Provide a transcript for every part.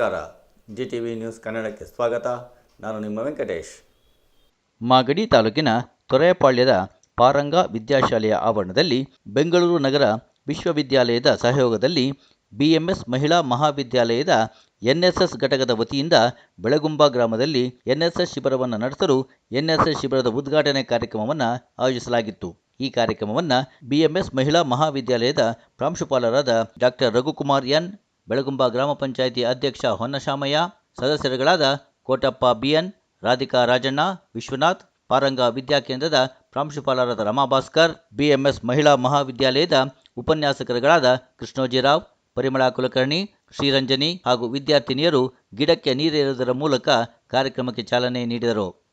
ನಮಸ್ಕಾರ. G T V news ಕನ್ನಡಕ್ಕೆ ಸ್ವಾಗತ. ನಾನು ನಿಮ್ಮ ವೆಂಕಟೇಶ್. ಮಾಗಡಿ ತಾಲೂಕಿನ ತೊರೆಯಪಾಳ್ಯದ ಪಾರಂಗ ವಿದ್ಯಾಶಾಲೆಯ ಆವರಣದಲ್ಲಿ ಬೆಂಗಳೂರು ನಗರ ವಿಶ್ವವಿದ್ಯಾಲಯದ ಸಹಯೋಗದಲ್ಲಿ ಬಿಎಂಎಸ್ ಮಹಿಳಾ ಮಹಾವಿದ್ಯಾಲಯದ ಎನ್ಎಸ್ಎಸ್ ಘಟಕದ ವತಿಯಿಂದ ಬೆಳಗುಂಬ ಗ್ರಾಮದಲ್ಲಿ ಎನ್ಎಸ್ಎಸ್ ಶಿಬಿರವನ್ನು ನಡೆಸಲು ಎನ್ಎಸ್ಎಸ್ ಶಿಬಿರದ ಉದ್ಘಾಟನೆ ಕಾರ್ಯಕ್ರಮವನ್ನು ಆಯೋಜಿಸಲಾಗಿತ್ತು. ಈ ಕಾರ್ಯಕ್ರಮವನ್ನು ಬಿಎಂಎಸ್ ಮಹಿಳಾ ಮಹಾವಿದ್ಯಾಲಯದ ಪ್ರಾಂಶುಪಾಲರಾದ ಡಾಕ್ಟರ್ ರಘುಕುಮಾರ್ ಎನ್. ಬೆಳಗುಂಬ ಗ್ರಾಮ ಪಂಚಾಯಿತಿ ಅಧ್ಯಕ್ಷ ಹೊನ್ನಶಾಮಯ್ಯ, ಸದಸ್ಯರುಗಳಾದ ಕೋಟಪ್ಪ ಬಿಎನ್, ರಾಧಿಕಾ ರಾಜಣ್ಣ, ವಿಶ್ವನಾಥ್, ಪಾರಂಗ ವಿದ್ಯಾಕೇಂದ್ರದ ಪ್ರಾಂಶುಪಾಲರಾದ ರಮಾಭಾಸ್ಕರ್, ಬಿಎಂಎಸ್ ಮಹಿಳಾ ಮಹಾವಿದ್ಯಾಲಯದ ಉಪನ್ಯಾಸಕರುಗಳಾದ ಕೃಷ್ಣೋಜಿರಾವ್, ಪರಿಮಳಾ ಕುಲಕರ್ಣಿ, ಶ್ರೀರಂಜನಿ ಹಾಗೂ ವಿದ್ಯಾರ್ಥಿನಿಯರು ಗಿಡಕ್ಕೆ ನೀರೆರೆಯುವುದರ ಮೂಲಕ ಕಾರ್ಯಕ್ರಮಕ್ಕೆ ಚಾಲನೆ ನೀಡಿದರು.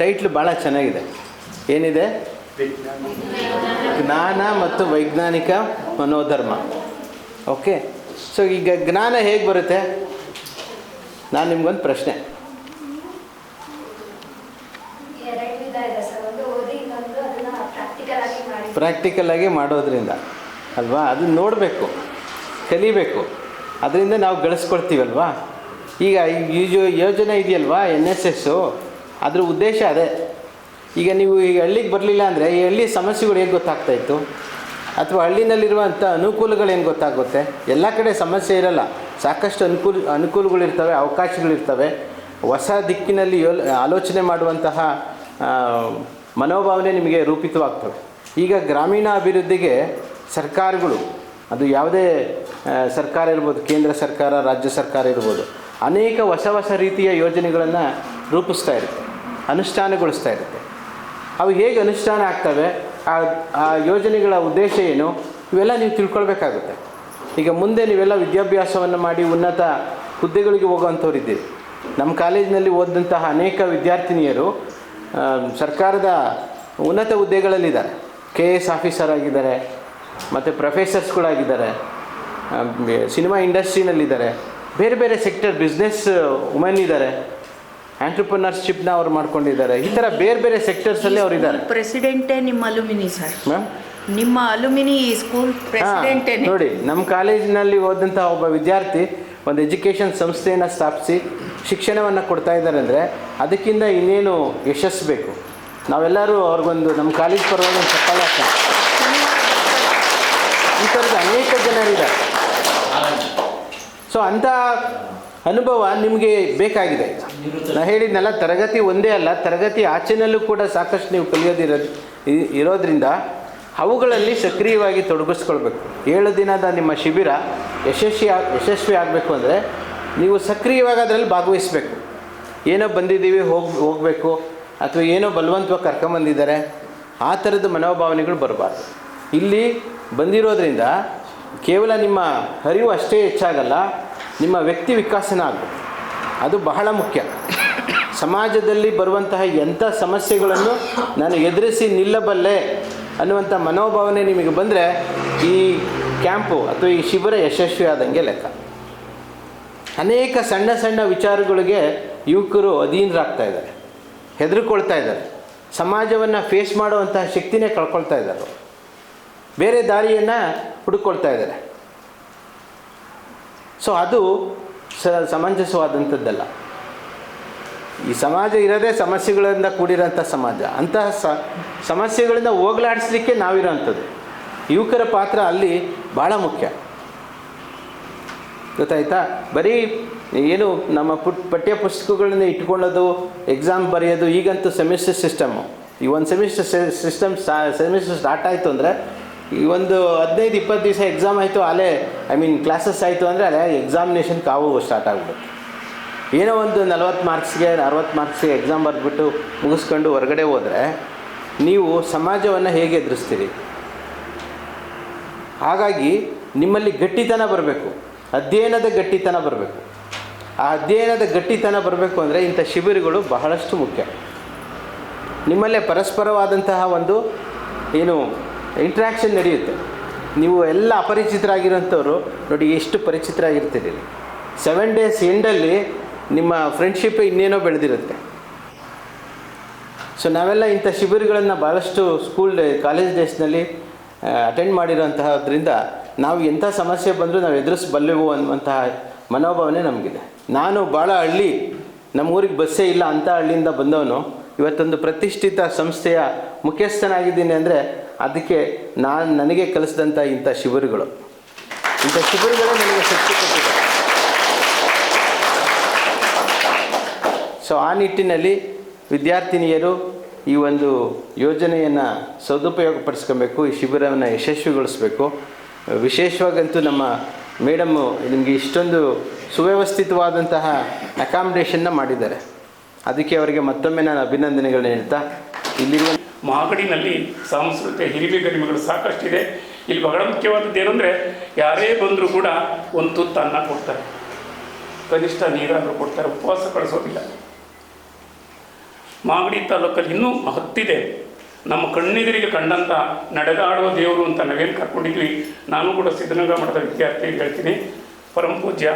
ಟೈಟ್ಲ್ ಭಾಳ ಚೆನ್ನಾಗಿದೆ. ಏನಿದೆ? ಜ್ಞಾನ ಮತ್ತು ವೈಜ್ಞಾನಿಕ ಮನೋಧರ್ಮ. ಓಕೆ ಸೊ ಈಗ ಜ್ಞಾನ ಹೇಗೆ ಬರುತ್ತೆ? ನಾನು ನಿಮ್ಗೊಂದು ಪ್ರಶ್ನೆ. ಪ್ರಾಕ್ಟಿಕಲ್ ಆಗಿ ಮಾಡೋದ್ರಿಂದ, ಅಲ್ವಾ? ಅದನ್ನ ನೋಡಬೇಕು, ಕಲಿಬೇಕು. ಅದರಿಂದ ನಾವು ಗಳಿಸ್ಕೊಳ್ತೀವಲ್ವಾ ಈಗ ಯೋಜನೆ ಇದೆಯಲ್ವಾ ಎನ್ ಎಸ್ ಎಸ್ಸು ಅದ್ರ ಉದ್ದೇಶ ಅದೇ. ಈಗ ನೀವು ಈ ಹಳ್ಳಿಗೆ ಬರಲಿಲ್ಲ ಅಂದರೆ ಈ ಹಳ್ಳಿ ಸಮಸ್ಯೆಗಳು ಹೇಗೆ ಗೊತ್ತಾಗ್ತಾ ಇತ್ತು? ಅಥವಾ ಹಳ್ಳಿನಲ್ಲಿರುವಂಥ ಅನುಕೂಲಗಳೇನು ಗೊತ್ತಾಗುತ್ತೆ? ಎಲ್ಲ ಕಡೆ ಸಮಸ್ಯೆ ಇರಲ್ಲ. ಸಾಕಷ್ಟು ಅನುಕೂಲ, ಅನುಕೂಲಗಳಿರ್ತವೆ, ಅವಕಾಶಗಳಿರ್ತವೆ. ಹೊಸ ದಿಕ್ಕಿನಲ್ಲಿ ಯೋ ಆಲೋಚನೆ ಮಾಡುವಂತಹ ಮನೋಭಾವನೆ ನಿಮಗೆ ರೂಪಿತವಾಗ್ತವೆ. ಈಗ ಗ್ರಾಮೀಣ ಅಭಿವೃದ್ಧಿಗೆ ಸರ್ಕಾರಗಳು, ಅದು ಯಾವುದೇ ಸರ್ಕಾರ ಇರ್ಬೋದು, ಕೇಂದ್ರ ಸರ್ಕಾರ, ರಾಜ್ಯ ಸರ್ಕಾರ ಇರ್ಬೋದು, ಅನೇಕ ಹೊಸ ಹೊಸ ರೀತಿಯ ಯೋಜನೆಗಳನ್ನು ರೂಪಿಸ್ತಾ ಇರುತ್ತೆ. ಅನುಷ್ಠಾನಗೊಳಿಸ್ತಾ ಇರುತ್ತೆ. ಅವು ಹೇಗೆ ಅನುಷ್ಠಾನ ಆಗ್ತವೆ, ಆ ಆ ಯೋಜನೆಗಳ ಉದ್ದೇಶ ಏನು, ಇವೆಲ್ಲ ನೀವು ತಿಳ್ಕೊಳ್ಬೇಕಾಗುತ್ತೆ. ಈಗ ಮುಂದೆ ನೀವೆಲ್ಲ ವಿದ್ಯಾಭ್ಯಾಸವನ್ನು ಮಾಡಿ ಉನ್ನತ ಹುದ್ದೆಗಳಿಗೆ ಹೋಗುವಂಥವ್ರು ಇದ್ದೀರಿ ನಮ್ಮ ಕಾಲೇಜಿನಲ್ಲಿ ಓದಿದಂತಹ ಅನೇಕ ವಿದ್ಯಾರ್ಥಿನಿಯರು ಸರ್ಕಾರದ ಉನ್ನತ ಹುದ್ದೆಗಳಲ್ಲಿದ್ದಾರೆ. ಕೆ ಎಸ್ ಆಫೀಸರ್ ಆಗಿದ್ದಾರೆ, ಮತ್ತು ಪ್ರೊಫೆಸರ್ಸ್ಗಳಾಗಿದ್ದಾರೆ ಸಿನಿಮಾ ಇಂಡಸ್ಟ್ರಿನಲ್ಲಿದ್ದಾರೆ, ಬೇರೆ ಬೇರೆ ಸೆಕ್ಟರ್, ಬಿಸ್ನೆಸ್, ವುಮೆನ್ ಇದ್ದಾರೆ. ಆಂಟ್ರಪ್ರಿನರ್ಶಿಪ್ನ ಅವ್ರು ಮಾಡ್ಕೊಂಡಿದ್ದಾರೆ. ಈ ಥರ ಬೇರೆ ಬೇರೆ ಸೆಕ್ಟರ್ಸಲ್ಲಿ ಅವರು ಇದ್ದಾರೆ. ಪ್ರೆಸಿಡೆಂಟೇ ನಿಮ್ಮ ಅಲುಮಿನಿ ಸರ್ ಮ್ಯಾಮ್ ನಿಮ್ಮ ಅಲುಮಿನಿ ಸ್ಕೂಲ್ ಪ್ರೆಸಿಡೆಂಟೇ ನೋಡಿ ನಮ್ಮ ಕಾಲೇಜಿನಲ್ಲಿ ಓದಂಥ ಒಬ್ಬ ವಿದ್ಯಾರ್ಥಿ ಒಂದು ಎಜುಕೇಷನ್ ಸಂಸ್ಥೆಯನ್ನು ಸ್ಥಾಪಿಸಿ ಶಿಕ್ಷಣವನ್ನು ಕೊಡ್ತಾ ಇದ್ದಾರೆ ಅಂದರೆ ಅದಕ್ಕಿಂತ ಇನ್ನೇನು ಯಶಸ್ಸು ಬೇಕು? ನಾವೆಲ್ಲರೂ ಅವ್ರಿಗೊಂದು ನಮ್ಮ ಕಾಲೇಜ್ ಪರವಾಗಿ ಒಂದು ಈ ಥರದ ಅನೇಕ ಜನರಿದ್ದಾರೆ. ಸೊ ಅಂಥ ಅನುಭವ ನಿಮಗೆ ಬೇಕಾಗಿದೆ. ನಾ ಹೇಳಿದ್ನಲ್ಲ, ತರಗತಿ ಒಂದೇ ಅಲ್ಲ, ತರಗತಿ ಆಚೆನಲ್ಲೂ ಕೂಡ ಸಾಕಷ್ಟು ನೀವು ಕಲಿಯೋದಿರೋ ಇರೋದ್ರಿಂದ ಅವುಗಳಲ್ಲಿ ಸಕ್ರಿಯವಾಗಿ ತೊಡಗಿಸ್ಕೊಳ್ಬೇಕು. ಏಳು ದಿನದ ನಿಮ್ಮ ಶಿಬಿರ ಯಶಸ್ವಿ ಯಶಸ್ವಿ ಆಗಬೇಕು ಅಂದರೆ ನೀವು ಸಕ್ರಿಯವಾಗಿ ಅದರಲ್ಲಿ ಭಾಗವಹಿಸಬೇಕು. ಏನೋ ಬಂದಿದ್ದೀವಿ, ಹೋಗಿ, ಹೋಗಬೇಕು, ಅಥವಾ ಏನೋ ಬಲವಂತವಾಗಿ ಕರ್ಕೊಂಬಂದಿದ್ದಾರೆ, ಆ ಥರದ ಮನೋಭಾವನೆಗಳು ಬರಬಾರ್ದು. ಇಲ್ಲಿ ಬಂದಿರೋದ್ರಿಂದ ಕೇವಲ ನಿಮ್ಮ ಅರಿವು ಅಷ್ಟೇ ಹೆಚ್ಚಾಗಲ್ಲ, ನಿಮ್ಮ ವ್ಯಕ್ತಿ ವಿಕಾಸನ ಆಗಬೇಕು. ಅದು ಬಹಳ ಮುಖ್ಯ. ಸಮಾಜದಲ್ಲಿ ಬರುವಂತಹ ಎಂಥ ಸಮಸ್ಯೆಗಳನ್ನು ನಾನು ಎದುರಿಸಿ ನಿಲ್ಲಬಲ್ಲೆ ಅನ್ನುವಂಥ ಮನೋಭಾವನೆ ನಿಮಗೆ ಬಂದರೆ ಈ ಕ್ಯಾಂಪು ಅಥವಾ ಈ ಶಿಬಿರ ಯಶಸ್ವಿ ಆದಂಗೆ ಲೆಕ್ಕ. ಅನೇಕ ಸಣ್ಣ ಸಣ್ಣ ವಿಚಾರಗಳಿಗೆ ಯುವಕರು ಅಧೀನರಾಗ್ತಾ ಇದ್ದಾರೆ, ಹೆದರ್ಕೊಳ್ತಾ ಇದ್ದಾರೆ, ಸಮಾಜವನ್ನು ಫೇಸ್ ಮಾಡುವಂತಹ ಶಕ್ತಿನೇ ಕಳ್ಕೊಳ್ತಾ ಇದ್ದಾರೆ. ಬೇರೆ ದಾರಿಯನ್ನು ಹುಡುಕೊಳ್ತಾ ಇದ್ದಾರೆ. ಸೊ ಅದು ಸ ಸಮಂಜಸವಾದಂಥದ್ದಲ್ಲ. ಈ ಸಮಾಜ ಇರೋದೇ ಸಮಸ್ಯೆಗಳಿಂದ ಕೂಡಿರೋಂಥ ಸಮಾಜ. ಅಂತಹ ಸಮಸ್ಯೆಗಳಿಂದ ಹೋಗಲಾಡಿಸ್ಲಿಕ್ಕೆ ನಾವಿರೋಂಥದ್ದು. ಯುವಕರ ಪಾತ್ರ ಅಲ್ಲಿ ಭಾಳ ಮುಖ್ಯ. ಗೊತ್ತಾಯ್ತಾ? ಬರೀ ಏನು ನಮ್ಮ ಪುಟ್, ಪಠ್ಯ ಪುಸ್ತಕಗಳನ್ನ ಇಟ್ಕೊಳ್ಳೋದು ಎಕ್ಸಾಮ್ ಬರೆಯೋದು, ಈಗಂತೂ ಸೆಮಿಸ್ಟರ್ ಸಿಸ್ಟಮು ಈ ಒಂದು ಸೆಮಿಸ್ಟರ್ ಸಿಸ್ಟಮ್ ಸೆಮಿಸ್ಟರ್ ಸ್ಟಾರ್ಟ್ ಆಯಿತು ಅಂದರೆ, ಈ ಒಂದು ಹದಿನೈದು, ಇಪ್ಪತ್ತು ದಿವಸ ಎಕ್ಸಾಮ್ ಆಯಿತು, ಅಲ್ಲೇ ಐ ಮೀನ್ ಕ್ಲಾಸಸ್ ಆಯಿತು ಅಂದರೆ, ಅಲ್ಲೇ ಎಕ್ಸಾಮಿನೇಷನ್ ಕಾವು ಸ್ಟಾರ್ಟ್ ಆಗ್ಬಿಡುತ್ತೆ. ಏನೋ ಒಂದು ನಲವತ್ತು ಮಾರ್ಕ್ಸ್ಗೆ, ಅರವತ್ತು ಮಾರ್ಕ್ಸ್ಗೆ ಎಕ್ಸಾಮ್ ಬರೆದ್ಬಿಟ್ಟು ಮುಗಿಸ್ಕೊಂಡು ಹೊರಗಡೆ ಹೋದರೆ ನೀವು ಸಮಾಜವನ್ನು ಹೇಗೆ ಎದುರಿಸ್ತೀರಿ? ಹಾಗಾಗಿ ನಿಮ್ಮಲ್ಲಿ ಗಟ್ಟಿತನ ಬರಬೇಕು. ಅಧ್ಯಯನದ ಗಟ್ಟಿತನ ಬರಬೇಕು. ಆ ಅಧ್ಯಯನದ ಗಟ್ಟಿತನ ಬರಬೇಕು ಅಂದರೆ ಇಂಥ ಶಿಬಿರಗಳು ಬಹಳಷ್ಟು ಮುಖ್ಯ. ನಿಮ್ಮಲ್ಲೇ ಪರಸ್ಪರವಾದಂತಹ ಒಂದು ಏನು ಇಂಟ್ರ್ಯಾಕ್ಷನ್ ನಡೆಯುತ್ತೆ. ನೀವು ಎಲ್ಲ ಅಪರಿಚಿತರಾಗಿರೋಂಥವ್ರು ನೋಡಿ ಎಷ್ಟು ಪರಿಚಿತರಾಗಿರ್ತೀರಿ. ಸೆವೆನ್ ಡೇಸ್ ಎಂಡಲ್ಲಿ ನಿಮ್ಮ ಫ್ರೆಂಡ್ಶಿಪ್ ಇನ್ನೇನೋ ಬೆಳೆದಿರುತ್ತೆ. ಸೊ ನಾವೆಲ್ಲ ಇಂಥ ಶಿಬಿರಗಳನ್ನು ಭಾಳಷ್ಟು ಸ್ಕೂಲ್ ಡೇ ಕಾಲೇಜ್ ಡೇಸ್ನಲ್ಲಿ ಅಟೆಂಡ್ ಮಾಡಿರೋಂತಹದ್ರಿಂದ ನಾವು ಎಂಥ ಸಮಸ್ಯೆ ಬಂದರೂ ನಾವು ಎದುರಿಸಬಲ್ಲೆವು ಅನ್ನುವಂತಹ ಮನೋಭಾವನೆ ನಮಗಿದೆ. ನಾನು ಭಾಳ ಹಳ್ಳಿ ನಮ್ಮ ಊರಿಗೆ ಬಸ್ಸೇ ಇಲ್ಲ ಅಂಥ ಹಳ್ಳಿಯಿಂದ ಬಂದವನು, ಇವತ್ತೊಂದು ಪ್ರತಿಷ್ಠಿತ ಸಂಸ್ಥೆಯ ಮುಖ್ಯಸ್ಥನಾಗಿದ್ದೀನಿ ಅಂದರೆ ಅದಕ್ಕೆ ನಾನು ನನಗೆ ಕಲಿಸಿದಂಥ ಇಂಥ ಶಿಬಿರಗಳು. ಇಂಥ ಶಿಬಿರಗಳೇ ನನಗೆ ಶಕ್ತಿ ಕೊಟ್ಟಿದೆ. ಸೊ ಆ ನಿಟ್ಟಿನಲ್ಲಿ ವಿದ್ಯಾರ್ಥಿನಿಯರು ಈ ಒಂದು ಯೋಜನೆಯನ್ನು ಸದುಪಯೋಗಪಡಿಸ್ಕೊಬೇಕು, ಈ ಶಿಬಿರವನ್ನು ಯಶಸ್ವಿಗೊಳಿಸಬೇಕು. ವಿಶೇಷವಾಗಂತೂ ನಮ್ಮ ಮೇಡಮ್ಮು ನಿಮಗೆ ಇಷ್ಟೊಂದು ಸುವ್ಯವಸ್ಥಿತವಾದಂತಹ ಅಕಾಮಿಡೇಷನ್ನ ಮಾಡಿದ್ದಾರೆ. ಅದಕ್ಕೆ ಅವರಿಗೆ ಮತ್ತೊಮ್ಮೆ ನಾನು ಅಭಿನಂದನೆಗಳನ್ನ ಹೇಳ್ತಾ, ಇಲ್ಲಿರುವ ಮಾಗಡಿನಲ್ಲಿ ಸಾಂಸ್ಕೃತಿಕ ಹಿರಿಮೆ ಗರಿಮೆಗಳು ಸಾಕಷ್ಟಿದೆ. ಇಲ್ಲಿ ಬಹಳ ಮುಖ್ಯವಾದದ್ದು ಏನಂದರೆ, ಯಾರೇ ಬಂದರೂ ಕೂಡ ಒಂದು ತುತ್ತು ಅನ್ನ ಕೊಡ್ತಾರೆ. ಕನಿಷ್ಠ ನೀರಾದರೂ ಕೊಡ್ತಾರೆ, ಉಪವಾಸ ಕಳಿಸೋದಿಲ್ಲ. ಮಾಗಡಿ ತಾಲೂಕಲ್ಲಿ ಇನ್ನೂ ಮಹತ್ತಿದೆ ನಮ್ಮ ಕಣ್ಣೆದುರಿಗೆ ಕಂಡಂಥ ನಡೆದಾಡುವ ದೇವರು ಅಂತ ನಾವೇನು ಕರ್ಕೊಂಡಿದ್ವಿ, ನಾನು ಕೂಡ ಸಿದ್ಧಗಂಗಾ ಮಠದ ವಿದ್ಯಾರ್ಥಿ ಹೇಳ್ತೀನಿ. ಪರಮ ಪೂಜ್ಯ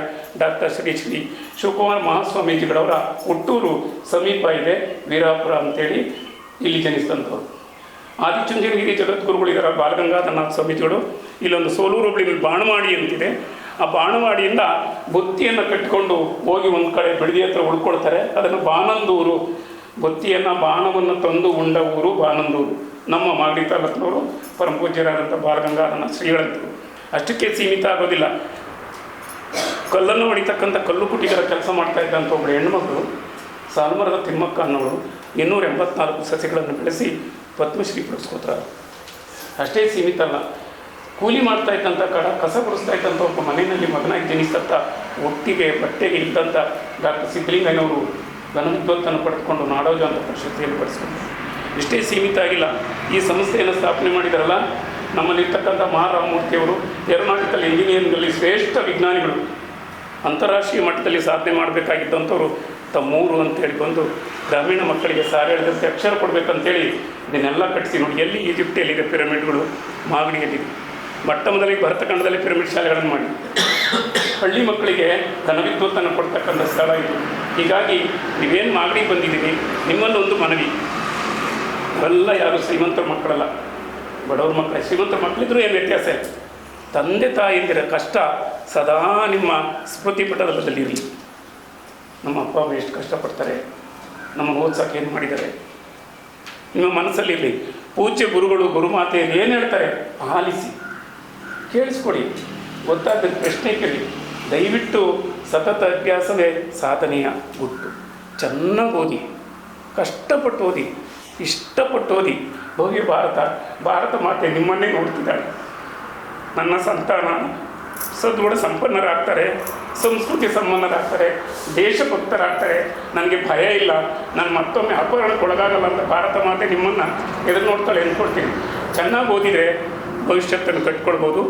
ಡಾಕ್ಟರ್ ಶ್ರೀ ಶ್ರೀ ಶಿವಕುಮಾರ ಮಹಾಸ್ವಾಮೀಜಿಗಳವರ ಹುಟ್ಟೂರು ಸಮೀಪ ಇದೆ, ವೀರಾಪುರ ಅಂತೇಳಿ ಇಲ್ಲಿ ಜನಿಸಿದಂಥವ್ರು. ಆದಿಚುಂಚನಗಿರಿ ಜಗದ್ಗುರುಗಳಿದ್ದಾರೆ ಬಾಲಗಂಗಾಧರನಾಥ ಸ್ವಾಮೀಜಿಗಳು. ಇಲ್ಲೊಂದು ಸೋಲೂರು ಹೋಬಳಿನಲ್ಲಿ ಬಾಣವಾಡಿ ಅಂತಿದೆ. ಆ ಬಾಣವಾಡಿಯಿಂದ ಬುತ್ತಿಯನ್ನು ಕಟ್ಟಿಕೊಂಡು ಹೋಗಿ ಒಂದು ಕಡೆ ಬಿಡದಿ ಹತ್ರ ಉಳ್ಕೊಳ್ತಾರೆ. ಅದನ್ನು ಬಾನಂದೂರು ಬೊತ್ತಿಯನ್ನು ಬಾಣವನ್ನು ತಂದು ಉಂಡ ಊರು ಬಾನಂದೂರು ನಮ್ಮ ಮಾಗಡಿ ತಾಲೂಕಿನವರು ಪರಮ ಪೂಜ್ಯರಾದಂಥ ಬಾಲಗಂಗಾಧರನಾಥ ಶ್ರೀಗಳಂತರು. ಅಷ್ಟಕ್ಕೆ ಸೀಮಿತ ಆಗೋದಿಲ್ಲ. ಕಲ್ಲನ್ನು ಹೊಡಿತಕ್ಕಂಥ ಕಲ್ಲು ಕುಟಿಗರ ಕೆಲಸ ಮಾಡ್ತಾ ಇದ್ದಂಥ ಒಬ್ಬಳು ಹೆಣ್ಮಗಳು, ಸಾಲುಮರದ ತಿಮ್ಮಕ್ಕ ಅನ್ನೋರು ಇನ್ನೂರ ಎಂಬತ್ನಾಲ್ಕು ಸಸಿಗಳನ್ನು ಬೆಳೆಸಿ ಪದ್ಮಶ್ರೀ ಪುರಸ್ಕೋತಾರೆ. ಅಷ್ಟೇ ಸೀಮಿತ ಅಲ್ಲ. ಕೂಲಿ ಮಾಡ್ತಾ ಇದ್ದಂಥ ಕಡ, ಕಸ ಗುಡಿಸ್ತಾ ಇದ್ದಂಥ ಒಬ್ಬ ಮನೆಯಲ್ಲಿ ಮಗನಾಗಿ ಜನಿಸಿದಂಥ ಒಟ್ಟಿಗೆ ಬಟ್ಟೆಗೆ ಇದ್ದಂಥ ಡಾಕ್ಟರ್ ಸಿದ್ದಲಿಂಗಯ್ಯನವರು ಘನವಿದ್ವತ್ತನ್ನು ಪಡೆದುಕೊಂಡು ನಾಡೋಜ ಅಂತ ಪ್ರಶಸ್ತಿಯನ್ನು ಪಡಿಸ್ಕೊಂಡು ಇಷ್ಟೇ ಸೀಮಿತ ಆಗಿಲ್ಲ. ಈ ಸಂಸ್ಥೆಯನ್ನು ಸ್ಥಾಪನೆ ಮಾಡಿದಾರಲ್ಲ, ನಮ್ಮಲ್ಲಿರ್ತಕ್ಕಂಥ ಮಹಾರಾಮಮೂರ್ತಿಯವರು ಏರೋನಾಟಿಕಲ್ ಇಂಜಿನಿಯರಿಂಗಲ್ಲಿ ಶ್ರೇಷ್ಠ ವಿಜ್ಞಾನಿಗಳು. ಅಂತಾರಾಷ್ಟ್ರೀಯ ಮಟ್ಟದಲ್ಲಿ ಸಾಧನೆ ಮಾಡಬೇಕಾಗಿದ್ದಂಥವ್ರು ತಮ್ಮೂರು ಅಂತೇಳಿ ಬಂದು ಗ್ರಾಮೀಣ ಮಕ್ಕಳಿಗೆ ಸಾರಿ ಹೇಳಿದಂತೆ ಅಕ್ಷರ ಕೊಡಬೇಕಂತೇಳಿ ಇದನ್ನೆಲ್ಲ ಕಟ್ಟಿಸಿ ನೋಡಿ, ಎಲ್ಲಿ ಈಜಿಪ್ಟಿಯಲ್ಲಿದೆ ಪಿರಮಿಡ್ಗಳು, ಮಾಗಡಿಯಲ್ಲಿದೆ. ಮೊಟ್ಟ ಮೊದಲಿಗೆ ಭರತಖಂಡದಲ್ಲಿ ಪಿರಮಿಡ್ ಶಾಲೆಗಳನ್ನು ಮಾಡಿ. ಹಳ್ಳಿ ಮಕ್ಕಳಿಗೆ ಧನವಿದ್ವತ್ತನ್ನು ಕೊಡ್ತಕ್ಕಂಥ ಸ್ಥಳ ಇದು. ಹೀಗಾಗಿ ನೀವೇನು ಮಾಗಡಿ ಬಂದಿದ್ದೀರಿ, ನಿಮ್ಮಲ್ಲೊಂದು ಮನವಿ. ಅವೆಲ್ಲ ಯಾರು ಶ್ರೀಮಂತರ ಮಕ್ಕಳಲ್ಲ. ಬಡವ್ರ ಮಕ್ಕಳ. ಶ್ರೀಮಂತರ ಮಕ್ಕಳಿದ್ರು ಏನು ವ್ಯತ್ಯಾಸ ಇಲ್ಲ. ತಂದೆ ತಾಯಿಂದಿರ ಕಷ್ಟ ಸದಾ ನಿಮ್ಮ ಸ್ಮೃತಿ ಪಟಲದಲ್ಲಿರಲಿ ನಮ್ಮ ಅಪ್ಪ, ಅಮ್ಮ ಎಷ್ಟು ಕಷ್ಟಪಡ್ತಾರೆ. ನಮ್ಮ ಓದ್ಸೋಕೆ ಏನು ಮಾಡಿದ್ದಾರೆ. ನಿಮ್ಮ ಮನಸ್ಸಲ್ಲಿರಲಿ. ಪೂಜ್ಯ ಗುರುಗಳು, ಗುರುಮಾತೆಯರು ಏನು ಹೇಳ್ತಾರೆ? ಆಲಿಸಿ ಕೇಳಿಸ್ಕೊಡಿ. ಗೊತ್ತಾದ ಪ್ರಶ್ನೆ ಕೇಳಿ. ದಯವಿಟ್ಟು ಸತತ ಅಭ್ಯಾಸವೇ ಸಾಧನೆಯ ಗುಟ್ಟು. ಚೆನ್ನಾಗಿ ಓದಿ. ಕಷ್ಟಪಟ್ಟು ಓದಿ. ಇಷ್ಟಪಟ್ಟು ಓದಿ. ಭವ್ಯ ಭಾರತ. ಭಾರತ ಮಾತೆ ನಿಮ್ಮನ್ನೇ ನೋಡ್ತಿದ್ದಾಳೆ. ನನ್ನ ಸಂತಾನ. ಸದೃಢ ಸಂಪನ್ನರಾಗ್ತಾರೆ. ಸಂಸ್ಕೃತಿ ಸಂಬಂಧರಾಗ್ತಾರೆ. ದೇಶಭಕ್ತರಾಗ್ತಾರೆ. ನನಗೆ ಭಯ ಇಲ್ಲ. ನಾನು ಮತ್ತೊಮ್ಮೆ ಅಪಹರಣಕ್ಕೆ ಒಳಗಾಗಲ್ಲ ಅಂತ ಭಾರತ ಮಾತೆ ನಿಮ್ಮನ್ನು ಎದುರು ನೋಡ್ತಾಳೆ ಅಂದ್ಕೊಳ್ತೀನಿ ಚೆನ್ನಾಗಿ ಓದಿದರೆ ಭವಿಷ್ಯತ್ತನ್ನು ಕಟ್ಕೊಳ್ಬೋದು.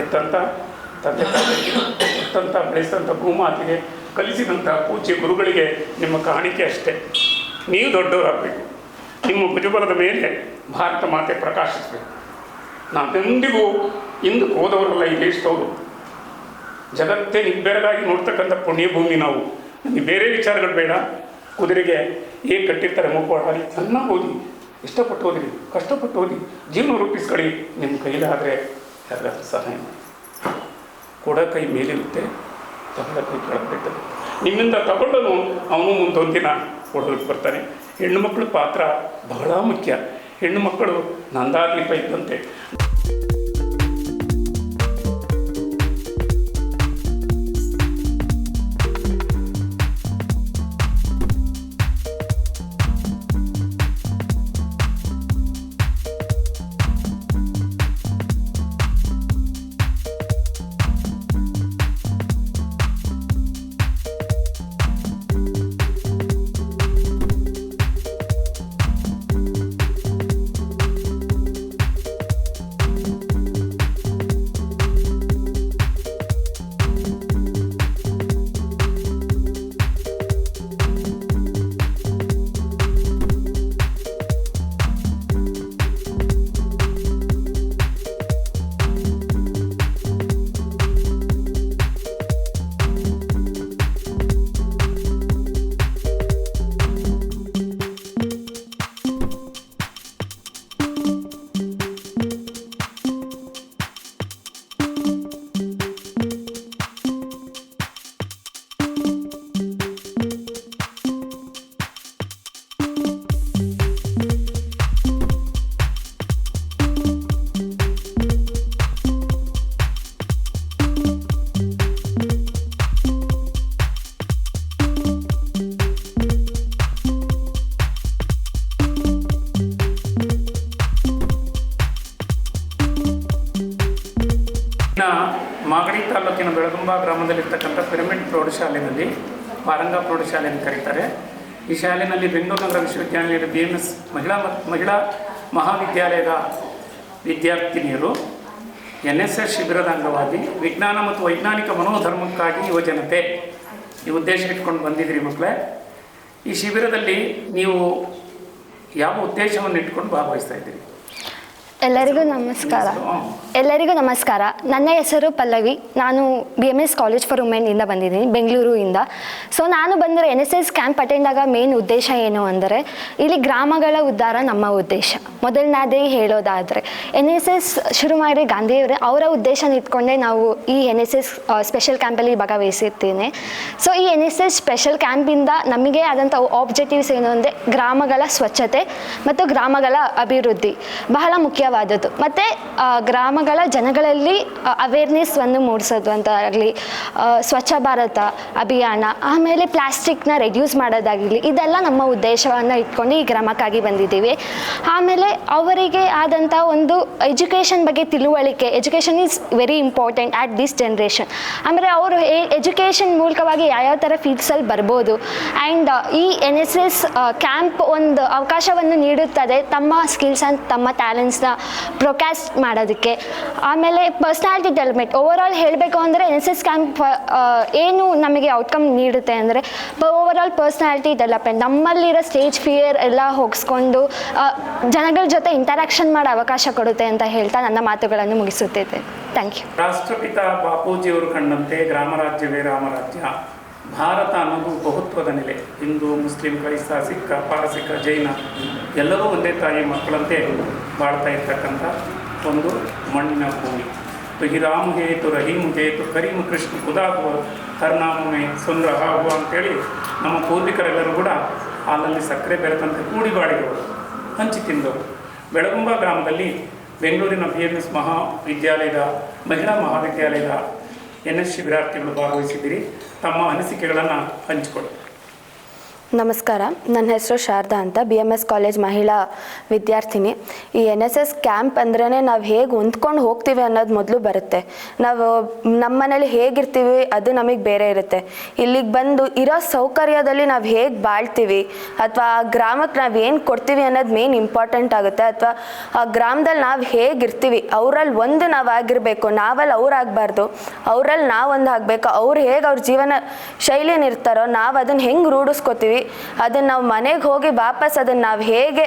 ಎತ್ತಂಥ ತಂದೆ ಎತ್ತಂಥ ಬೆಳೆಸಿದಂಥ ಭೂಮಾತಿಗೆ ಕಲಿಸಿದಂಥ ಪೂಜ್ಯ ಗುರುಗಳಿಗೆ ನಿಮ್ಮ ಕಾಣಿಕೆ ಅಷ್ಟೇ. ನೀವು ದೊಡ್ಡವರಾಗಬೇಕು. ನಿಮ್ಮ ಭುಜಬಲದ ಮೇಲೆ ಭಾರತ ಮಾತೆ ಪ್ರಕಾಶಿಸಬೇಕು. ನಾವೆಂದಿಗೂ ಇಂದು ಹೋದವರಲ್ಲ ದೇಶದವರು. ಜಗತ್ತೇ ನಿಬ್ಬೆರಗಾಗಿ ನೋಡ್ತಕ್ಕಂಥ ಪುಣ್ಯಭೂಮಿ ನಾವು. ನಮಗೆ ಬೇರೆ ವಿಚಾರಗಳು ಬೇಡ. ಕುದುರೆಗೆ ಏನು ಕಟ್ಟಿರ್ತಾರೆ ಮುಖವಾಡಾಗಿ ಚೆನ್ನಾಗಿ ಓದಿ ಇಷ್ಟಪಟ್ಟು ಓದಿರಿ ಕಷ್ಟಪಟ್ಟು ಓದಿ ಜೀವನ ರೂಪಿಸ್ಕೊಳ್ಳಿ ನಿಮ್ಮ ಕೈಲಾದರೆ ಯಾರಾದರೂ ಸಹಾಯ ಮಾಡಿ ಕೊಡ ಕೈ ಮೇಲಿರುತ್ತೆ ತಗೊಳ್ಳ ಕೈ ಕೆಳಗೆ ನಿಮ್ಮಿಂದ ತಗೊಂಡನು ಅವನು ಮುಂದೊಂದು ದಿನ ಕೊಡೋದಕ್ಕೆ ಬರ್ತಾನೆ. ಹೆಣ್ಣು ಮಕ್ಕಳ ಪಾತ್ರ ಬಹಳ ಮುಖ್ಯ. ಹೆಣ್ಣು ಮಕ್ಕಳು ನಂದಾದೀಪ ಇದ್ದಂತೆ. ತಾಲೂಕಿನ ಬೆಳಗುಂಬ ಗ್ರಾಮದಲ್ಲಿರ್ತಕ್ಕಂಥ ಪಿರಮಿಡ್ ಪ್ರೌಢಶಾಲೆಯಲ್ಲಿ ಪಾರಂಗ ಪ್ರೌಢಶಾಲೆ ಅಂತ ಕರೀತಾರೆ. ಈ ಶಾಲೆಯಲ್ಲಿ ಬೆಂಗಳೂರು ನಗರ ವಿಶ್ವವಿದ್ಯಾನಿಲಯದ ಬಿ ಎಂ ಎಸ್ ಮಹಿಳಾ ಮಹಿಳಾ ಮಹಾವಿದ್ಯಾಲಯದ ವಿದ್ಯಾರ್ಥಿನಿಯರು, ಎನ್ ಎಸ್ ಎಸ್ ಶಿಬಿರದ ಅಂಗವಾಗಿ ವಿಜ್ಞಾನ ಮತ್ತು ವೈಜ್ಞಾನಿಕ ಮನೋಧರ್ಮಕ್ಕಾಗಿ ಯುವಜನತೆ ಈ ಉದ್ದೇಶ ಇಟ್ಕೊಂಡು ಬಂದಿದ್ದೀರಿ ಮಕ್ಕಳೇ. ಈ ಶಿಬಿರದಲ್ಲಿ ನೀವು ಯಾವ ಉದ್ದೇಶವನ್ನು ಇಟ್ಕೊಂಡು ಭಾಗವಹಿಸ್ತಾ ಇದ್ದೀರಿ? ಎಲ್ಲರಿಗೂ ನಮಸ್ಕಾರ. ಎಲ್ಲರಿಗೂ ನಮಸ್ಕಾರ. ನನ್ನ ಹೆಸರು ಪಲ್ಲವಿ. ನಾನು B M S college for ವುಮೆನ್ನಿಂದ ಬಂದಿದ್ದೀನಿ, ಬೆಂಗಳೂರಿಂದ. ಸೊ ನಾನು ಬಂದರೆ N S S camp attend ಆಗ ಮೇನ್ ಉದ್ದೇಶ ಏನು ಅಂದರೆ, ಇಲ್ಲಿ ಗ್ರಾಮಗಳ ಉದ್ಧಾರ ನಮ್ಮ ಉದ್ದೇಶ. ಮೊದಲನೇದೇ ಹೇಳೋದಾದರೆ ಎನ್ ಎಸ್ ಎಸ್ ಶುರು ಮಾಡಿ ಗಾಂಧಿಯವರೇ ಅವರ ಉದ್ದೇಶನ ಇಟ್ಕೊಂಡೇ ನಾವು ಈ ಎನ್ ಎಸ್ ಎಸ್ ಸ್ಪೆಷಲ್ ಕ್ಯಾಂಪಲ್ಲಿ ಭಾಗವಹಿಸಿರ್ತೀನಿ. ಸೊ ಈ ಎನ್ ಎಸ್ ಎಸ್ ಸ್ಪೆಷಲ್ ಕ್ಯಾಂಪಿಂದ ನಮಗೆ ಆದಂಥ ಆಬ್ಜೆಕ್ಟಿವ್ಸ್ ಏನು ಅಂದರೆ, ಗ್ರಾಮಗಳ ಸ್ವಚ್ಛತೆ ಮತ್ತು ಗ್ರಾಮಗಳ ಅಭಿವೃದ್ಧಿ. ಬಹಳ ಮುಖ್ಯವಾದದ್ದು. ಮತ್ತು ಗ್ರಾಮಗಳ ಜನಗಳಲ್ಲಿ ಅವೇರ್ನೆಸ್ವನ್ನು ಮೂಡಿಸೋದು ಅಂತ ಆಗಲಿ ಸ್ವಚ್ಛ ಭಾರತ ಅಭಿಯಾನ, ಆಮೇಲೆ ಪ್ಲಾಸ್ಟಿಕ್ನ ರೆಡ್ಯೂಸ್ ಮಾಡೋದಾಗಿರಲಿ ಇದೆಲ್ಲ ನಮ್ಮ ಉದ್ದೇಶವನ್ನು ಇಟ್ಕೊಂಡು ಈ ಗ್ರಾಮಕ್ಕಾಗಿ ಬಂದಿದ್ದೀವಿ. ಆಮೇಲೆ, ಅವರಿಗೆ ಆದಂಥ ಒಂದು ಎಜುಕೇಷನ್ ಬಗ್ಗೆ ತಿಳುವಳಿಕೆ education is very important at this generation ಅಂದರೆ ಅವರು ಎಜುಕೇಷನ್ ಮೂಲಕವಾಗಿ ಯಾವ್ಯಾವ ಥರ ಫೀಲ್ಡ್ಸಲ್ಲಿ ಬರ್ಬೋದು ಆ್ಯಂಡ್ ಈ ಎನ್ ಎಸ್ ಎಸ್ ಕ್ಯಾಂಪ್ ಒಂದು ಅವಕಾಶವನ್ನು ನೀಡುತ್ತದೆ ತಮ್ಮ ಸ್ಕಿಲ್ಸ್ ಆ್ಯಂಡ್ ತಮ್ಮ ಟ್ಯಾಲೆಂಟ್ಸ್ನ ಪ್ರೊಕ್ಯಾಸ್ಟ್ ಮಾಡೋದಕ್ಕೆ. ಆಮೇಲೆ ಪರ್ಸ್ನಾಲಿಟಿ ಡೆವಲಪ್ಮೆಂಟ್ ಓವರ್ ಆಲ್ ಹೇಳಬೇಕು ಅಂದರೆ ಎನ್ ಎಸ್ ಎಸ್ ಕ್ಯಾಂಪ್ ಏನು ನಮಗೆ ಔಟ್ಕಮ್ ನೀಡುತ್ತೆ ಅಂದರೆ ಓವರ್ ಆಲ್ ಪರ್ಸ್ನಾಲಿಟಿ ಡೆವಲಪ್ಮೆಂಟ್ ನಮ್ಮಲ್ಲಿರೋ ಸ್ಟೇಜ್ ಫಿಯರ್ ಎಲ್ಲ ಹೋಗಿಸ್ಕೊಂಡು ಜನಗಳ ಜೊತೆ ಇಂಟರಾಕ್ಷನ್ ಮಾಡೋ ಅವಕಾಶ ಕೊಡುತ್ತೆ ಅಂತ ಹೇಳ್ತಾ ನನ್ನ ಮಾತುಗಳನ್ನು ಮುಗಿಸುತ್ತಿದ್ದೆ ಥ್ಯಾಂಕ್ ಯು ರಾಷ್ಟ್ರಪಿತ ಬಾಪೂಜಿಯವರು ಕಂಡಂತೆ ಗ್ರಾಮ ರಾಜ್ಯವೇ ರಾಮರಾಜ್ಯ. ಭಾರತ ಅನ್ನೋದು ಬಹುತ್ವದ ನೆಲೆ. ಹಿಂದೂ, ಮುಸ್ಲಿಂ ಕ್ರೈಸ್ತ ಸಿಕ್ಕ ಪಾರಸಿಕ ಜೈನ ಎಲ್ಲರೂ ಒಂದೇ ತಾಯಿ ಮಕ್ಕಳಂತೆ ಬಾಳ್ತಾ ಇರ್ತಕ್ಕಂಥ ಒಂದು ಮಣ್ಣಿನ ಭೂಮಿ. ತು ರಾಮ್ ಹೇತು ರಹೀಮ್ ಹೇತು ಕರೀಮ್ ಕೃಷ್ಣ ಉದಾಗುವ ಕರ್ನಾಮೆ ಸುಂದರ ಹಾಗುವ ಅಂತೇಳಿ ನಮ್ಮ ಪೂರ್ವಿಕರೆಲ್ಲರೂ ಕೂಡ ಹಾಲಲ್ಲಿ ಸಕ್ಕರೆ ಬೆರೆತಂತೆ ಕೂಡಿ ಬಾಳಿದವರು ಹಂಚಿ ತಿಂದವರು. ಬೆಳಗುಂಬ ಗ್ರಾಮದಲ್ಲಿ ಬೆಂಗಳೂರಿನ ಬಿ ಎಂ ಎಸ್ ಮಹಾವಿದ್ಯಾಲಯದ ಮಹಿಳಾ ಮಹಾವಿದ್ಯಾಲಯದ ಎನ್ ಎಸ್ ಶಿಬಿರಾರ್ಥಿಗಳು ಭಾಗವಹಿಸಿದ್ದೀರಿ. ತಮ್ಮ ಅನಿಸಿಕೆಗಳನ್ನು ಹಂಚಿಕೊಳ್ಳಿ. ನಮಸ್ಕಾರ. ನನ್ನ ಹೆಸರು ಶಾರದಾ ಅಂತ. ಬಿ ಎಂ ಎಸ್ ಕಾಲೇಜ್ ಮಹಿಳಾ ವಿದ್ಯಾರ್ಥಿನಿ. ಈ ಎನ್ ಎಸ್ ಎಸ್ ಕ್ಯಾಂಪ್ ಅಂದ್ರೇ ನಾವು ಹೇಗೆ ಹೊಂದ್ಕೊಂಡು ಹೋಗ್ತೀವಿ ಅನ್ನೋದು ಮೊದಲು ಬರುತ್ತೆ. ನಾವು ನಮ್ಮ ಮನೇಲಿ ಹೇಗಿರ್ತೀವಿ ಅದು ನಮಗೆ ಬೇರೆ ಇರುತ್ತೆ. ಇಲ್ಲಿಗೆ ಬಂದು ಇರೋ ಸೌಕರ್ಯದಲ್ಲಿ ನಾವು ಹೇಗೆ ಬಾಳ್ತೀವಿ, ಅಥವಾ ಆ ಗ್ರಾಮಕ್ಕೆ ನಾವು ಏನು ಕೊಡ್ತೀವಿ ಅನ್ನೋದು ಮೇನ್ ಇಂಪಾರ್ಟೆಂಟ್ ಆಗುತ್ತೆ. ಅಥವಾ ಆ ಗ್ರಾಮದಲ್ಲಿ ನಾವು ಹೇಗಿರ್ತೀವಿ ಅವರಲ್ಲಿ ಒಂದು ನಾವು ಆಗಿರಬೇಕು ನಾವಲ್ಲಿ ಅವ್ರು ಆಗಬಾರ್ದು ಅವರಲ್ಲಿ ನಾವೊಂದು ಆಗಬೇಕು, ಅವ್ರು ಹೇಗೆ ಅವ್ರ ಜೀವನ ಶೈಲಿನ ಇರ್ತಾರೋ ನಾವು ಅದನ್ನು ಹೆಂಗೆ ರೂಢಿಸ್ಕೋತೀವಿ ಅದನ್ನು ನಾವು ಮನೆಗೆ ಹೋಗಿ ವಾಪಸ್ ಅದನ್ನು ನಾವು ಹೇಗೆ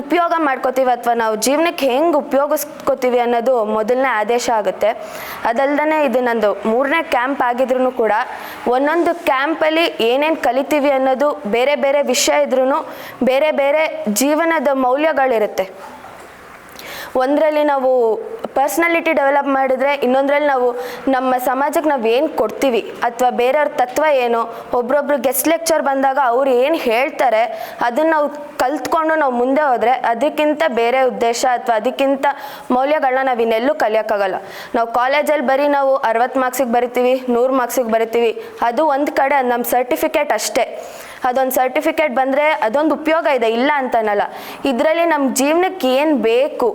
ಉಪಯೋಗ ಮಾಡ್ಕೋತೀವಿ ಅಥವಾ ನಾವು ಜೀವನಕ್ಕೆ ಹೆಂಗೆ ಉಪಯೋಗಿಸ್ಕೋತೀವಿ ಅನ್ನೋದು ಮೊದಲನೇ ಆದೇಶ ಆಗುತ್ತೆ. ಅದಲ್ಲದೆ ಇದು ನಂದು ಮೂರನೇ ಕ್ಯಾಂಪ್ ಆಗಿದ್ರು ಕೂಡ ಒಂದೊಂದು ಕ್ಯಾಂಪಲ್ಲಿ ಏನೇನು ಕಲಿತೀವಿ ಅನ್ನೋದು ಬೇರೆ ಬೇರೆ ವಿಷಯ ಇದ್ರೂ ಬೇರೆ ಬೇರೆ ಜೀವನದ ಮೌಲ್ಯಗಳಿರುತ್ತೆ. ಒಂದರಲ್ಲಿ ನಾವು ಪರ್ಸ್ನಾಲಿಟಿ ಡೆವಲಪ್ ಮಾಡಿದ್ರೆ ಇನ್ನೊಂದರಲ್ಲಿ ನಾವು ನಮ್ಮ ಸಮಾಜಕ್ಕೆ ನಾವು ಏನು ಕೊಡ್ತೀವಿ ಅಥವಾ ಬೇರೆಯವ್ರ ತತ್ವ ಏನು, ಒಬ್ರೊಬ್ರು ಗೆಸ್ಟ್ ಲೆಕ್ಚರ್ ಬಂದಾಗ ಅವ್ರು ಏನು ಹೇಳ್ತಾರೆ ಅದನ್ನು ನಾವು ಕಲ್ತ್ಕೊಂಡು ನಾವು ಮುಂದೆ ಹೋದರೆ ಅದಕ್ಕಿಂತ ಬೇರೆ ಉದ್ದೇಶ ಅಥವಾ ಅದಕ್ಕಿಂತ ಮೌಲ್ಯಗಳನ್ನ ನಾವು ಇನ್ನೆಲ್ಲೂ ಕಲಿಯೋಕ್ಕಾಗಲ್ಲ. ನಾವು ಕಾಲೇಜಲ್ಲಿ ಬರೀ ನಾವು ಅರವತ್ತು ಮಾರ್ಕ್ಸಿಗೆ ಬರಿತೀವಿ, ನೂರು ಮಾರ್ಕ್ಸಿಗೆ ಬರಿತೀವಿ, ಅದು ಒಂದು ಕಡೆ ನಮ್ಮ ಸರ್ಟಿಫಿಕೇಟ್ ಅಷ್ಟೇ. ಅದೊಂದು ಸರ್ಟಿಫಿಕೇಟ್ ಬಂದರೆ ಅದೊಂದು ಉಪಯೋಗ ಇದೆ, ಇಲ್ಲ ಅಂತನಲ್ಲ. ಇದರಲ್ಲಿ ನಮ್ಮ ಜೀವನಕ್ಕೆ ಏನು ಬೇಕು,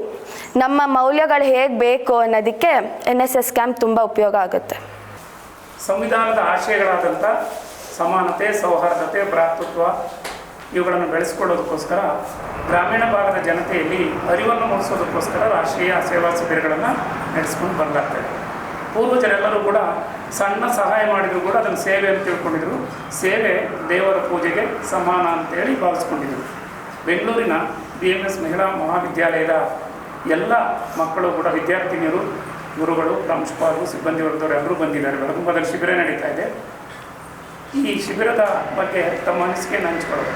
ನಮ್ಮ ಮೌಲ್ಯಗಳು ಹೇಗೆ ಬೇಕು ಅನ್ನೋದಕ್ಕೆ ಎನ್ ಎಸ್ ಎಸ್ ಕ್ಯಾಂಪ್ ತುಂಬ ಉಪಯೋಗ ಆಗುತ್ತೆ. ಸಂವಿಧಾನದ ಆಶಯಗಳಾದಂಥ ಸಮಾನತೆ, ಸೌಹಾರ್ದತೆ, ಭ್ರಾತೃತ್ವ ಇವುಗಳನ್ನು ಬೆಳೆಸ್ಕೊಳ್ಳೋದಕ್ಕೋಸ್ಕರ ಗ್ರಾಮೀಣ ಭಾಗದ ಜನತೆಯಲ್ಲಿ ಅರಿವನ್ನು ಮೂಡಿಸೋದಕ್ಕೋಸ್ಕರ ರಾಷ್ಟ್ರೀಯ ಸೇವಾ ಶಿಬಿರಗಳನ್ನು ನಡೆಸ್ಕೊಂಡು ಬರಲಾಗ್ತದೆ ಪೂರ್ವಜರೆಲ್ಲರೂ ಕೂಡ ಸಣ್ಣ ಸಹಾಯ ಮಾಡಿದರೂ ಕೂಡ ಅದನ್ನು ಸೇವೆ ಅಂತ ತಿಳ್ಕೊಂಡಿದ್ರು. ಸೇವೆ ದೇವರ ಪೂಜೆಗೆ ಸಮಾನ ಅಂತೇಳಿ ಭಾವಿಸ್ಕೊಂಡಿದ್ರು. ಬೆಂಗಳೂರಿನ ಬಿ ಎಂ ಎಸ್ ಮಹಿಳಾ ಮಹಾವಿದ್ಯಾಲಯದ ಎಲ್ಲ ಮಕ್ಕಳು ಕೂಡ, ವಿದ್ಯಾರ್ಥಿನಿಯರು, ಗುರುಗಳು ಪ್ರಾಂಶುಪಾಲರು ಸಿಬ್ಬಂದಿ ವರ್ಗದವರು ಎಲ್ಲರೂ ಬಂದಿದ್ದಾರೆ. ಬೆಳಗುಂಬದಲ್ಲಿ ಶಿಬಿರ ನಡೀತಾ ಇದೆ. ಈ ಶಿಬಿರದ ಬಗ್ಗೆ ತಮ್ಮ ಅನಿಸಿಕೆಯನ್ನು ಹಂಚ್ಕೊಳ್ಳೋದು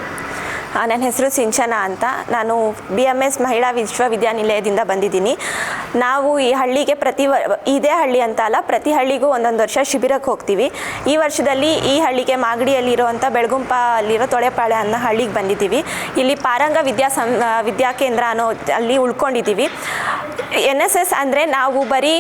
ನನ್ನ ಹೆಸರು ಸಿಂಚನ ಅಂತ. ನಾನು ಬಿ ಎಂ ಎಸ್ ಮಹಿಳಾ ವಿಶ್ವವಿದ್ಯಾನಿಲಯದಿಂದ ಬಂದಿದ್ದೀನಿ. ನಾವು ಈ ಹಳ್ಳಿಗೆ ಪ್ರತಿ ವ, ಇದೇ ಹಳ್ಳಿ ಅಂತ ಅಲ್ಲ, ಪ್ರತಿ ಹಳ್ಳಿಗೂ ಒಂದೊಂದು ವರ್ಷ ಶಿಬಿರಕ್ಕೆ ಹೋಗ್ತೀವಿ. ಈ ವರ್ಷದಲ್ಲಿ ಈ ಹಳ್ಳಿಗೆ ಮಾಗಡಿಯಲ್ಲಿರುವಂಥ ಬೆಳಗುಂಪ ಅಲ್ಲಿರೋ ತೊಳೆಪಾಳೆ ಅನ್ನೋ ಹಳ್ಳಿಗೆ ಬಂದಿದ್ದೀವಿ. ಇಲ್ಲಿ ಪಾರಂಗ ವಿದ್ಯಾ ಸಂ ವಿದ್ಯಾ ಕೇಂದ್ರ ಅನ್ನೋ ಅಲ್ಲಿ ಉಳ್ಕೊಂಡಿದ್ದೀವಿ. ಎನ್ ಎಸ್ ಎಸ್ ಅಂದರೆ ನಾವು ಬರೀ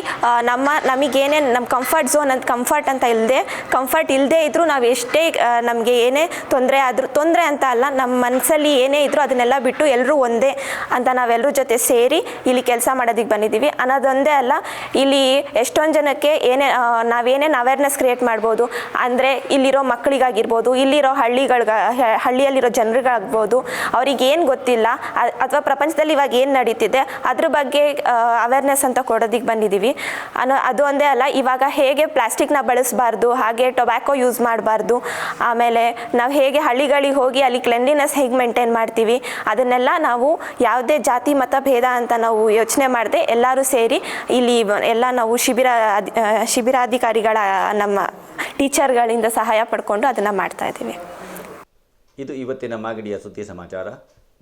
ನಮ್ಮ, ನಮಗೇನೇನು, ನಮ್ಮ ಕಂಫರ್ಟ್ ಝೋನ್ ಅಂತ ಕಂಫರ್ಟ್ ಅಂತ ಇಲ್ಲದೆ ಕಂಫರ್ಟ್ ಇಲ್ಲದೆ ಇದ್ದರೂ ನಾವು ಎಷ್ಟೇ ನಮಗೆ ಏನೇ ತೊಂದರೆ ಆದರೂ, ತೊಂದರೆ ಅಂತ ಅಲ್ಲ ನಮ್ಮ ಮನಸ್ಸಲ್ಲಿ ಏನೇ ಇದ್ರೂ ಅದನ್ನೆಲ್ಲ ಬಿಟ್ಟು ಎಲ್ಲರೂ ಒಂದೇ ಅಂತ ನಾವೆಲ್ಲರೂ ಜೊತೆ ಸೇರಿ ಇಲ್ಲಿ ಕೆಲಸ ಮಾಡೋದಕ್ಕೆ ಬಂದಿದ್ದೀವಿ. ಅನ್ನೋದೊಂದೇ ಅಲ್ಲ, ಇಲ್ಲಿ ಎಷ್ಟೊಂದು ಜನಕ್ಕೆ ಏನೇ ನಾವೇನೇನು ಅವೇರ್ನೆಸ್ ಕ್ರಿಯೇಟ್ ಮಾಡ್ಬೋದು, ಅಂದರೆ ಇಲ್ಲಿರೋ ಮಕ್ಕಳಿಗಾಗಿರ್ಬೋದು, ಇಲ್ಲಿರೋ ಹಳ್ಳಿಗಳ್ಗ ಹಳ್ಳಿಯಲ್ಲಿರೋ ಜನರಿಗಾಗ್ಬೋದು, ಅವ್ರಿಗೆ ಏನು ಗೊತ್ತಿಲ್ಲ ಅಥವಾ ಪ್ರಪಂಚದಲ್ಲಿ ಇವಾಗ ಏನು ನಡೀತಿದೆ, ಅದ್ರ ಬಗ್ಗೆ ಅವೇರ್ನೆಸ್ ಅಂತ ಕೊಡೋದಕ್ಕೆ ಬಂದಿದ್ದೀವಿ. ಅನ್ನೋ, ಅದು ಒಂದೇ ಅಲ್ಲ, ಇವಾಗ ಹೇಗೆ ಪ್ಲಾಸ್ಟಿಕ್ನ ಬಳಸಬಾರ್ದು, ಹಾಗೆ ಟೊಬ್ಯಾಕೊ ಯೂಸ್ ಮಾಡಬಾರ್ದು, ಆಮೇಲೆ ನಾವು ಹೇಗೆ ಹಳ್ಳಿಗಳಿಗೆ ಹೋಗಿ ಅಲ್ಲಿ ಕ್ಲೆನ್ಲಿನೆಸ್ ಹೇಗೆ ಮೇಂಟೈನ್ ಮಾಡ್ತೀವಿ. ಅದನ್ನೆಲ್ಲ ನಾವು ಯಾವುದೇ ಜಾತಿ, ಮತ, ಭೇದ ಅಂತ ನಾವು ಯೋಚನೆ ಮಾಡದೆ ಎಲ್ಲರೂ ಸೇರಿ ಇಲ್ಲಿ ಎಲ್ಲ ನಾವು ಶಿಬಿರ ಶಿಬಿರಾಧಿಕಾರಿಗಳ, ನಮ್ಮ ಟೀಚರ್ಗಳಿಂದ ಸಹಾಯ ಪಡ್ಕೊಂಡು ಅದನ್ನು ಮಾಡ್ತಾ ಇದ್ದೀವಿ. ಇದು ಇವತ್ತಿನ ಮಾಗಡಿಯ ಸುದ್ದಿ ಸಮಾಚಾರ.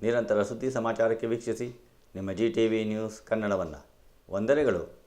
ನಿರಂತರ ಸುದ್ದಿ ಸಮಾಚಾರಕ್ಕೆ ವೀಕ್ಷಿಸಿ. ನಿಮ್ಮ ಜಿ ಟಿ ವಿ ನ್ಯೂಸ್ ಕನ್ನಡವನ್ನು. ವಂದನೆಗಳು.